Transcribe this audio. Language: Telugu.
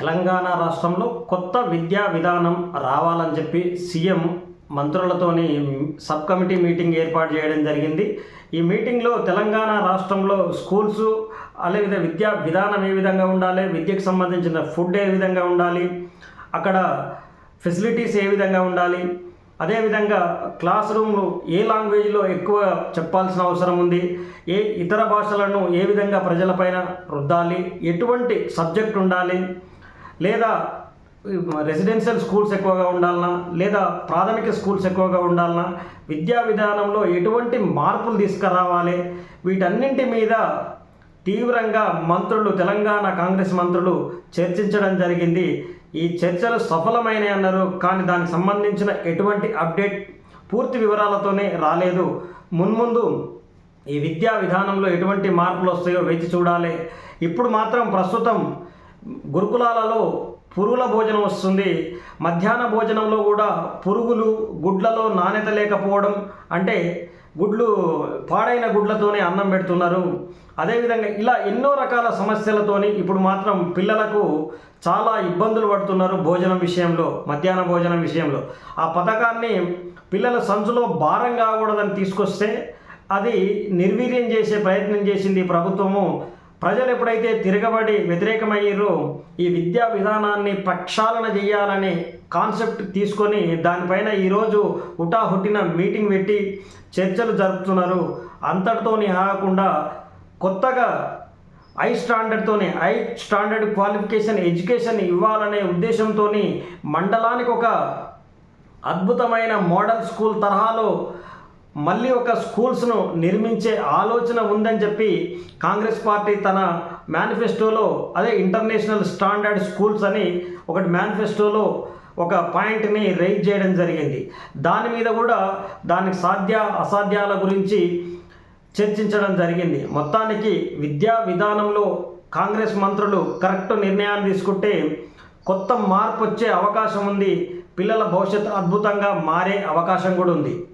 తెలంగాణ రాష్ట్రంలో కొత్త విద్యా విధానం రావాలని చెప్పి సీఎం మంత్రులతోని సబ్ కమిటీ మీటింగ్ ఏర్పాటు చేయడం జరిగింది. ఈ మీటింగ్లో తెలంగాణ రాష్ట్రంలో స్కూల్స్ అలాగే విద్యా విధానం ఏ విధంగా ఉండాలి విద్యకు సంబంధించిన ఫుడ్ ఏ విధంగా ఉండాలి అక్కడ ఫెసిలిటీస్ ఏ విధంగా ఉండాలి అదేవిధంగా క్లాస్ రూమ్లు ఏ లాంగ్వేజ్లో ఎక్కువ చెప్పాల్సిన అవసరం ఉంది ఏ ఇతర భాషలను ఏ విధంగా ప్రజలపైన రుద్దాలి ఎటువంటి సబ్జెక్ట్ ఉండాలి లేదా రెసిడెన్షియల్ స్కూల్స్ ఎక్కువగా ఉండాలన్నా లేదా ప్రాథమిక స్కూల్స్ ఎక్కువగా ఉండాలన్నా విద్యా విధానంలో ఎటువంటి మార్పులు తీసుకురావాలి? వీటన్నింటి మీద తీవ్రంగా మంత్రులు తెలంగాణ కాంగ్రెస్ మంత్రులు చర్చించడం జరిగింది. ఈ చర్చలు సఫలమైనవి అన్నారు కానీ దానికి సంబంధించిన ఎటువంటి అప్డేట్ పూర్తి వివరాలతోనే రాలేదు. మున్ముందు ఈ విద్యా విధానంలో ఎటువంటి మార్పులు వస్తాయో వేచి చూడాలి. ఇప్పుడు మాత్రం ప్రస్తుతం గురుకులాలలో పురుగుల భోజనం వస్తుంది. మధ్యాహ్న భోజనంలో కూడా పురుగులు గుడ్లలో నాణ్యత లేకపోవడం అంటే గుడ్లు పాడైన గుడ్లతోనే అన్నం పెడుతున్నారు. అదేవిధంగా ఇలా ఎన్నో రకాల సమస్యలతోని ఇప్పుడు మాత్రం పిల్లలకు చాలా ఇబ్బందులు పడుతున్నారు భోజనం విషయంలో మధ్యాహ్న భోజనం విషయంలో. ఆ పథకాన్ని పిల్లల సంచులో భారం కాకూడదని తీసుకొస్తే అది నిర్వీర్యం చేసే ప్రయత్నం చేసింది ప్రభుత్వము. ప్రజలు ఎప్పుడైతే తిరగబడి వ్యతిరేకమయ్యారో ఈ విద్యా విధానాన్ని ప్రక్షాళన చేయాలనే కాన్సెప్ట్ తీసుకొని దానిపైన ఈరోజు హుటాహుటిన మీటింగ్ పెట్టి చర్చలు జరుపుతున్నారు. అంతటితోనే ఆగకుండా కొత్తగా ఐ స్టాండర్డ్తోనే ఐ స్టాండర్డ్ క్వాలిఫికేషన్ ఎడ్యుకేషన్ ఇవ్వాలనే ఉద్దేశంతో మండలానికి ఒక అద్భుతమైన మోడల్ స్కూల్ తరహాలో మళ్ళీ ఒక స్కూల్స్ను నిర్మించే ఆలోచన ఉందని చెప్పి కాంగ్రెస్ పార్టీ తన మేనిఫెస్టోలో అదే ఇంటర్నేషనల్ స్టాండర్డ్ స్కూల్స్ అని ఒకటి మేనిఫెస్టోలో ఒక పాయింట్ని రైజ్ చేయడం జరిగింది. దాని మీద కూడా దానికి సాధ్య అసాధ్యాల గురించి చర్చించడం జరిగింది. మొత్తానికి విద్యా విధానంలో కాంగ్రెస్ మంత్రులు కరెక్ట్ నిర్ణయాన్ని తీసుకుంటే కొత్త మార్పు వచ్చే అవకాశం ఉంది. పిల్లల భవిష్యత్తు అద్భుతంగా మారే అవకాశం కూడా ఉంది.